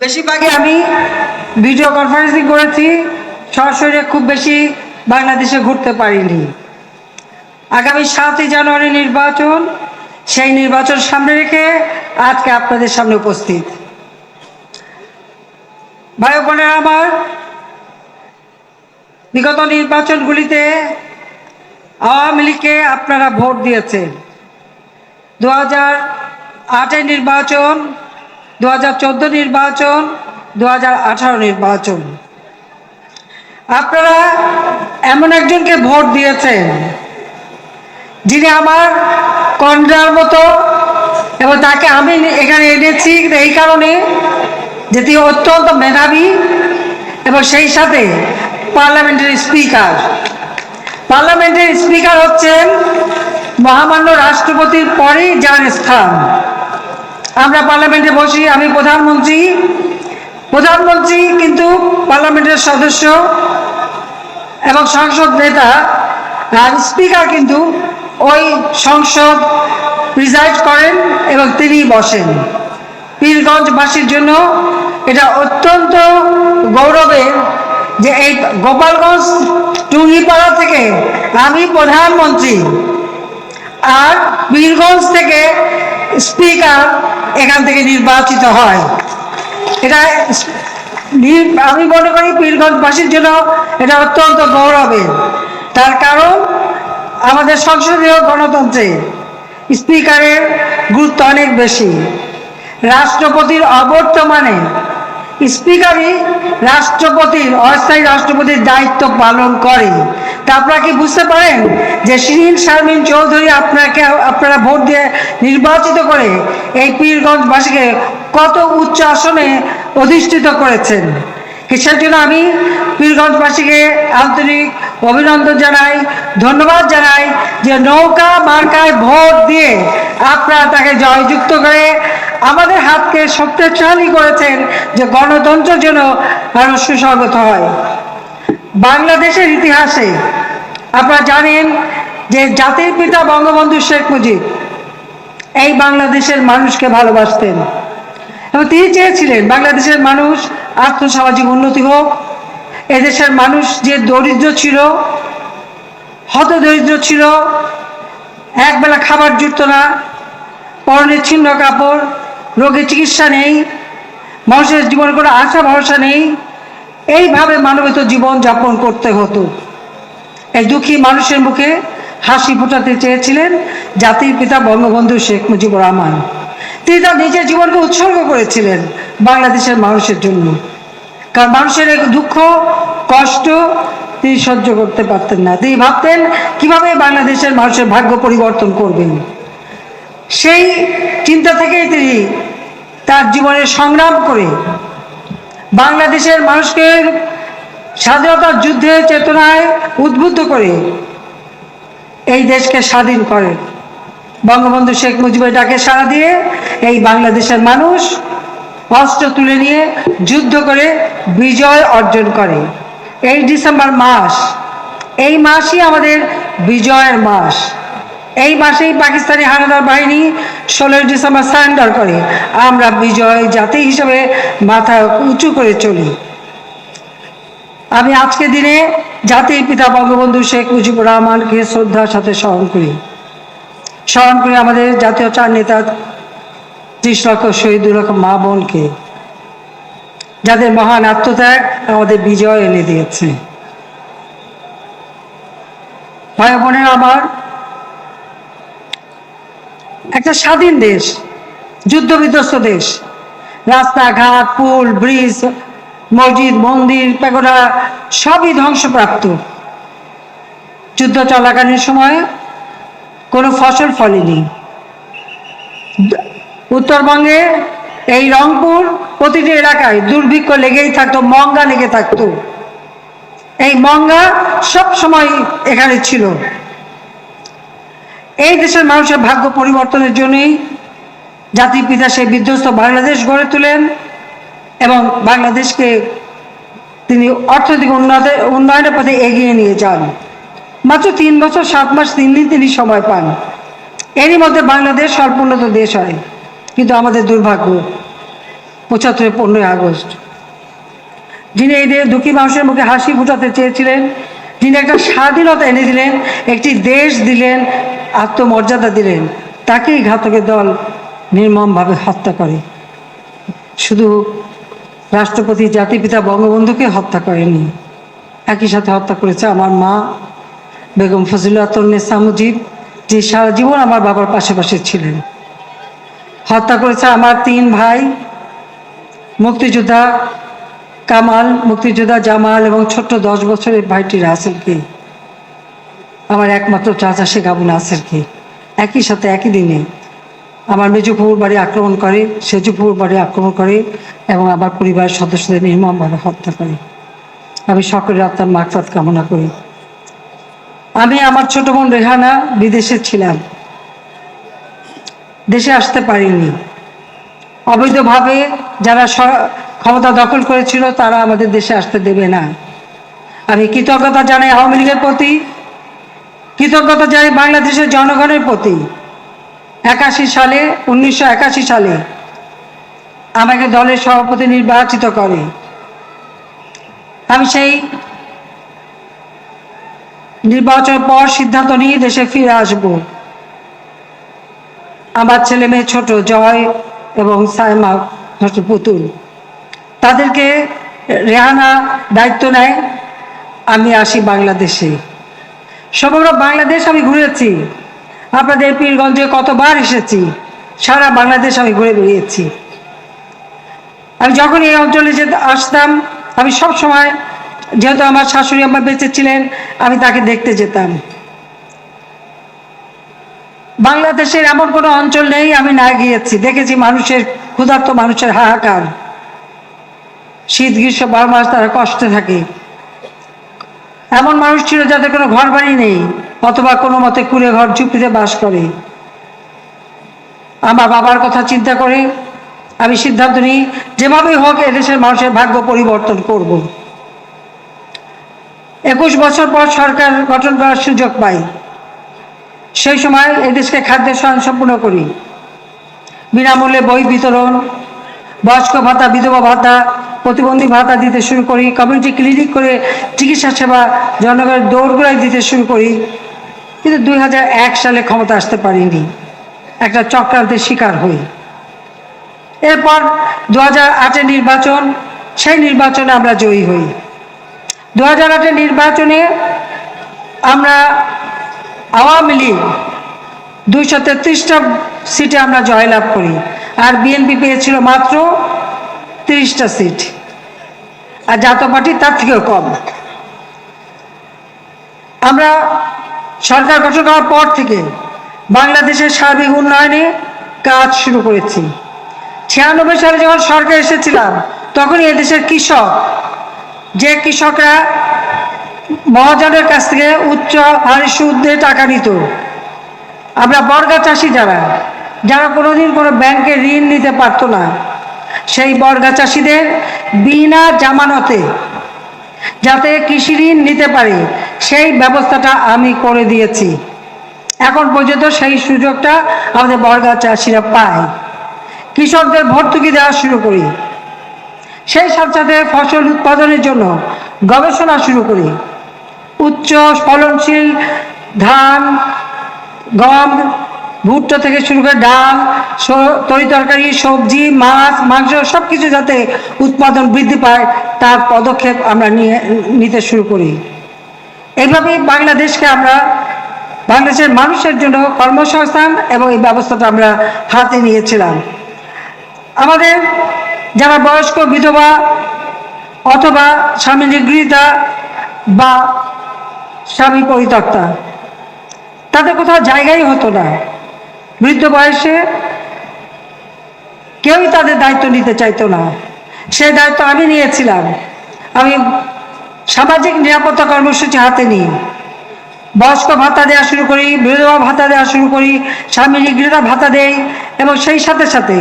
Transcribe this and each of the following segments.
বেশিরভাগই আমি video conferencing করেছি, সরাসরি খুব বেশি বাংলাদেশে ঘুরতে পারিনি। আগামী সাতই জানুয়ারি নির্বাচন, সেই নির্বাচন সামনে রেখে আজকে আপনাদের সামনে উপস্থিত। ভাই বোনেরা আমার, বিগত নির্বাচনগুলিতে আওয়ামী লীগকে আপনারা ভোট দিয়েছেন। দু হাজার আটের নির্বাচন দু হাজার চোদ্দ নির্বাচন, দু হাজার আঠারো নির্বাচন। আপনারা এমন একজনকে ভোট দিয়েছেন, যিনি আমার কন্যার মতো, এবং তাকে আমি এখানে এনেছি এই কারণে যে তিনি অত্যন্ত মেধাবী এবং সেই সাথে পার্লামেন্টের স্পিকার। পার্লামেন্টের স্পিকার হচ্ছেন মহামান্য রাষ্ট্রপতির পরেই যার স্থান। আমরা পার্লামেন্টে বসি, আমি প্রধানমন্ত্রী। প্রধানমন্ত্রী কিন্তু পার্লামেন্টের সদস্য এবং সংসদ নেতা আর স্পিকার কিন্তু ওই সংসদ প্রিজাইড করেন এবং তিনি বসেন। পীরগঞ্জবাসীর জন্য এটা অত্যন্ত গৌরবের যে এই গোপালগঞ্জ টুঙ্গিপাড়া থেকে আমি প্রধানমন্ত্রী আর বীরগঞ্জ থেকে স্পিকার এখান থেকে নির্বাচিত হয়। এটা আমি মনে করি পীরগঞ্জবাসীর জন্য এটা অত্যন্ত গৌরবের। তার কারণ, আমাদের সংসদীয় গণতন্ত্রে স্পিকারের গুরুত্ব অনেক বেশি। রাষ্ট্রপতির অবর্তমানে স্পিকারই রাষ্ট্রপতির অস্থায়ী রাষ্ট্রপতির দায়িত্ব পালন করে। তা আপনারা কি বুঝতে পারেন যে শিরিন শারমিন চৌধুরী আপনাকে, আপনারা ভোট দিয়ে নির্বাচিত করে এই পীরগঞ্জবাসীকে কত উচ্চ আসনে অধিষ্ঠিত করেছেন? কিসের জন্য আমি পীরগঞ্জবাসীকে আন্তরিক অভিনন্দন জানাই, ধন্যবাদ জানাই যে নৌকা মার্কায় ভোট দিয়ে আপনারা তাকে জয়যুক্ত করে আমাদের হাতকে শক্তিশালী করেছেন যে গণতন্ত্র যেন আরও সুসংগত হয়। বাংলাদেশের ইতিহাসে আপনারা জানেন যে জাতির পিতা বঙ্গবন্ধু শেখ মুজিব এই বাংলাদেশের মানুষকে ভালোবাসতেন। এবং তিনি চেয়েছিলেন বাংলাদেশের মানুষ আর্থসামাজিক উন্নতি হোক। এদেশের মানুষ যে দরিদ্র ছিল হত দরিদ্র ছিল, একবেলা খাবার জুটত না পরনের ছিন্ন কাপড় রোগের চিকিৎসা নেই, মানুষের জীবনে কোনো আশা, ভরসা নেই। এইভাবে মানবিত জীবন যাপন করতে হতো। এই দুঃখী মানুষের মুখে হাসি ফোটাতে চেয়েছিলেন জাতির পিতা বঙ্গবন্ধু শেখ মুজিবুর রহমান। তিনি তার নিজের জীবনকে উৎসর্গ করেছিলেন বাংলাদেশের মানুষের জন্য। কারণ মানুষের এই দুঃখ, কষ্ট তিনি সহ্য করতে পারতেন না। তিনি ভাবতেন, কীভাবে বাংলাদেশের মানুষের ভাগ্য পরিবর্তন করবেন? সেই চিন্তা থেকেই তিনি তার জীবনের সংগ্রাম করে বাংলাদেশের মানুষকে স্বাধীনতার যুদ্ধে চেতনায় উদ্বুদ্ধ করে এই দেশকে স্বাধীন করেন বঙ্গবন্ধু শেখ মুজিবের ডাকে সাড়া দিয়ে এই বাংলাদেশের মানুষ অস্ত্র তুলে নিয়ে যুদ্ধ করে বিজয় অর্জন করে। এই ডিসেম্বর মাস, এই মাসই আমাদের বিজয়ের মাস। এই মাসেই পাকিস্তানি হানাদার বাহিনী ষোলোই ডিসেম্বর সারেন্ডার করে। আমরা বিজয় জাতি হিসেবে মাথা উঁচু করে চলি। আমি আজকে দিনে জাতির পিতা বঙ্গবন্ধু শেখ মুজিবুর রহমানকে শ্রদ্ধার সাথে স্মরণ করি। স্মরণ করি আমাদের জাতীয় চার নেতা ত্রিশ লক্ষ শহীদুল মা বোনকে, যাদের মহান আত্মত্যাগ আমাদের বিজয় এনে দিয়েছে। ভাই বোনের, আমার একটা স্বাধীন দেশ যুদ্ধ বিধ্বস্ত দেশ। রাস্তাঘাট, পুল, ব্রিজ, মসজিদ, মন্দির পেগোডা সবই ধ্বংসপ্রাপ্ত। যুদ্ধ চলাকালীন সময় কোনো ফসল ফলেনি। উত্তরবঙ্গে এই রংপুর প্রতিটি এলাকায় দুর্ভিক্ষ লেগেই থাকতো, মঙ্গা লেগে থাকতো। এই মঙ্গা সব সময় এখানে ছিল। এই দেশের মানুষের ভাগ্য পরিবর্তনের জন্যই জাতির পিতা সেই বিধ্বস্ত বাংলাদেশ গড়ে তোলেন এবং বাংলাদেশকে তিনি অর্থনৈতিক উন্নয়নের উন্নয়নের পথে এগিয়ে নিয়ে যান। মাত্র তিন বছর, সাত মাস তিন দিন তিনি সময় পান। এরই মধ্যে বাংলাদেশ স্বল্পোন্নত দেশ হয়, কিন্তু আমাদের দুর্ভাগ্য, পঁচাত্তরের পনেরোই আগস্ট। যিনি এই দুঃখী মানুষের মুখে হাসি ফুটাতে চেয়েছিলেন যিনি একটা স্বাধীনতা এনে দিলেন, একটি দেশ দিলেন, আত্মমর্যাদা দিলেন। তাকেই ঘাতকের দল নির্মমভাবে হত্যা করে। শুধু রাষ্ট্রপতি, জাতিপিতা, বঙ্গবন্ধুকে হত্যা করেনি। একই সাথে হত্যা করেছে আমার মা, বেগম ফজিলাতন্নেসা মুজিব যে সারা জীবন আমার বাবার পাশে পাশে ছিলেন। হত্যা করেছে আমার তিন ভাই, মুক্তিযোদ্ধা কামাল, মুক্তিযোদ্ধা জামাল এবং ছোট্ট দশ বছরের ভাইটি রাসেলকে। আমার একমাত্র চাচা শেখ আবু নাসেরকে। একই সাথে একই দিনে আমার মেজুপুর বাড়ি আক্রমণ করে সেজুপুর বাড়ি আক্রমণ করে এবং আমার পরিবারের সদস্যদের নির্মমভাবে হত্যা করে। আমি সকলের আত্মার মাকসাদ কামনা করি। আমি আমার ছোট বোন রেহানা বিদেশে ছিলাম। দেশে আসতে পারিনি। অবৈধভাবে যারা ক্ষমতা দখল করেছিল, তারা আমাদের দেশে আসতে দেবে না। আমি কৃতজ্ঞতা জানাই আওয়ামী লীগের প্রতি, কৃতজ্ঞতা জানাই বাংলাদেশের জনগণের প্রতি। একাশি সালে, উনিশশো একাশি সালে আমাকে দলের সভাপতি নির্বাচিত করে। আমি সেই নির্বাচনের পর সিদ্ধান্ত নিয়ে দেশে ফিরে আসব। আমার ছেলে মেয়ে ছোট জয় এবং সাইমা পুতুল। তাদেরকে রেহানা দায়িত্ব নেয়, আমি আসি বাংলাদেশে। সমগ্র বাংলাদেশ আমি ঘুরেছি। আপনাদের পীরগঞ্জে কতবার এসেছি, সারা বাংলাদেশ আমি ঘুরে বেরিয়েছি আমি যখন এই অঞ্চলে যেতে আসতাম, আমি সব সময় যেহেতু আমার শাশুড়ি আমার বেঁচে ছিলেন, আমি তাকে দেখতে যেতাম। বাংলাদেশের এমন কোনো অঞ্চল নেই, আমি না গিয়েছি। দেখেছি মানুষের, ক্ষুধার্ত মানুষের হাহাকার। শীত গ্রীষ্ম বারো মাস তারা কষ্টে থাকে। এমন মানুষ ছিল যাদের কোনো ঘর বাড়ি নেই, অথবা কোনো মতে কুড়ে ঘর ঝুপড়িতে বাস করে। আমার বাবার কথা চিন্তা করে আমি সিদ্ধান্ত নিই, যেভাবেই হোক এদেশের মানুষের ভাগ্য পরিবর্তন করব। একুশ বছর পর সরকার গঠন করার সুযোগ পাই। সেই সময় এদেশকে খাদ্যের স্বয়ংসম্পূর্ণ করি। বিনামূল্যে বই বিতরণ, বয়স্ক ভাতা, বিধবা ভাতা প্রতিবন্ধী ভাতা দিতে শুরু করি কমিউনিটি ক্লিনিক করে চিকিৎসা সেবা, জনগণের দৌড়গোড়াই দিতে শুরু করি। কিন্তু দু হাজার এক সালে ক্ষমতা আসতে পারিনি। একটা চক্রান্তের শিকার হই। এরপর দু হাজার আটের নির্বাচন, সেই নির্বাচনে আমরা জয়ী হই। দু হাজার আটের নির্বাচনে আমরা আওয়ামী লীগ দুইশো তেত্রিশটা সিটে আমরা জয়লাভ করি। আর বিএনপি পেয়েছিল মাত্র তিরিশটা সিট। আর জাতীয় পার্টি তার থেকেও কম। আমরা সরকার গঠন করার পর থেকে বাংলাদেশের সার্বিক উন্নয়নে কাজ শুরু করেছি। ছিয়ানব্বই সালে যখন সরকার এসেছিলাম, তখনই এদেশের কৃষক, যে কৃষকরা মহাজনের কাছ থেকে উচ্চ হারে সুদ টাকা নিত, আমরা বর্গা চাষি যারা যারা কোনোদিন কোনো ব্যাংকে ঋণ নিতে পারতো না, সেই বর্গা চাষিদের বিনা জামানতে যাতে কৃষি ঋণ নিতে পারে, সেই ব্যবস্থাটা আমি করে দিয়েছি। এখন পর্যন্ত সেই সুযোগটা আমাদের বর্গা চাষিরা পায়। কৃষকদের ভর্তুকি দেওয়া শুরু করি। সেই সাথে সাথে ফসল উৎপাদনের জন্য গবেষণা শুরু করি। উচ্চ ফলনশীল ধান, গম ভুট্টা থেকে শুরু করে ডাল তরি তরকারি, সবজি, মাছ, মাংস সব কিছু যাতে উৎপাদন বৃদ্ধি পায়, তার পদক্ষেপ আমরা নিয়ে, নিতে শুরু করি। এইভাবেই বাংলাদেশকে আমরা বাংলাদেশের মানুষের জন্য কর্মসংস্থান এবং এই ব্যবস্থাটা আমরা হাতে নিয়েছিলাম। আমাদের যারা বয়স্ক বিধবা অথবা স্বামী নিগৃহীতা বা স্বামী পরিত্যক্তা, তাদের কোথাও জায়গাই হতো না। বৃদ্ধ বয়সে কেউই তাদের দায়িত্ব নিতে চাইতো না। সেই দায়িত্ব আমি নিয়েছিলাম। আমি সামাজিক নিরাপত্তা কর্মসূচি হাতে নিই। বয়স্ক ভাতা দেওয়া শুরু করি, বিধবা ভাতা দেওয়া শুরু করি, স্বামী নিগৃহীতা ভাতা দেই এবং সেই সাথে সাথে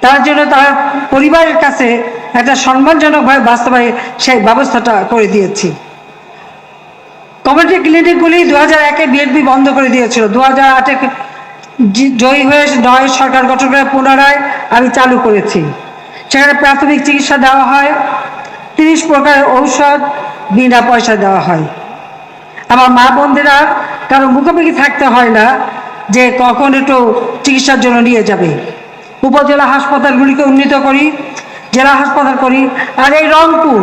তার জন্য তার পরিবারের কাছে একটা সম্মানজনকভাবে বাস্তবায় সেই ব্যবস্থাটা করে দিয়েছি। কমিউনিটি ক্লিনিকগুলি দু হাজার একে বিএনপি বন্ধ করে দিয়েছিল। দু হাজার আটে জয়ী হয়ে নয় সরকার গঠন করে পুনরায় আমি চালু করেছি। সেখানে প্রাথমিক চিকিৎসা দেওয়া হয়, তিরিশ প্রকারের ঔষধ, বিনা পয়সা দেওয়া হয়। আমার মা বোনদেরা কারও মুখোমুখি থাকতে হয় না যে কখন একটু চিকিৎসার জন্য নিয়ে যাবে। উপজেলা হাসপাতালগুলিকে উন্নীত করি, জেলা হাসপাতাল করি, আর এই রংপুর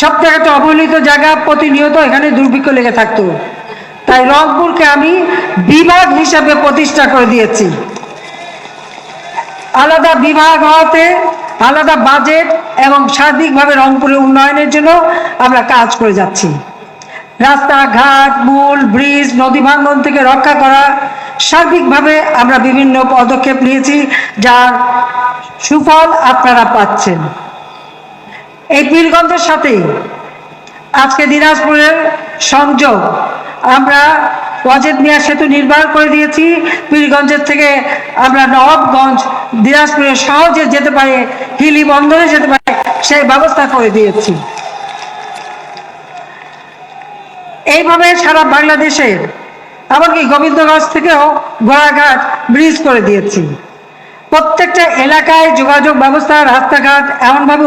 সব থেকে একটা অবহেলিত জায়গা প্রতিনিয়ত এখানে দুর্ভিক্ষ লেগে থাকতো। তাই রংপুরকে আমি বিভাগ হিসাবে প্রতিষ্ঠা করে দিয়েছি। আলাদা বিভাগ হওয়াতে আলাদা বাজেট এবং সার্বিকভাবে রংপুরের উন্নয়নের জন্য আমরা কাজ করে যাচ্ছি। রাস্তাঘাট মূল ব্রিজ, নদী ভাঙ্গন থেকে রক্ষা করা, সার্বিকভাবে আমরা বিভিন্ন পদক্ষেপ নিয়েছি যার সুফল আপনারা পাচ্ছেন। এই পীরগঞ্জের সাথেই আজকে দিনাজপুরের সংযোগ আমরা ওয়াজেদ মিয়া সেতু নির্মাণ করে দিয়েছি। পীরগঞ্জের থেকে আমরা নবাবগঞ্জ দিনাজপুরে সহজে যেতে পারে, হিলি বন্দরে যেতে পারে, সেই ব্যবস্থা করে দিয়েছি। এইভাবে সারা বাংলাদেশে, এমনকি গোবিন্দগঞ্জ থেকেও ঘোড়াঘাট ব্রিজ করে দিয়েছি। প্রত্যেকটা এলাকায় যোগাযোগ ব্যবস্থা রাস্তাঘাট এমনভাবে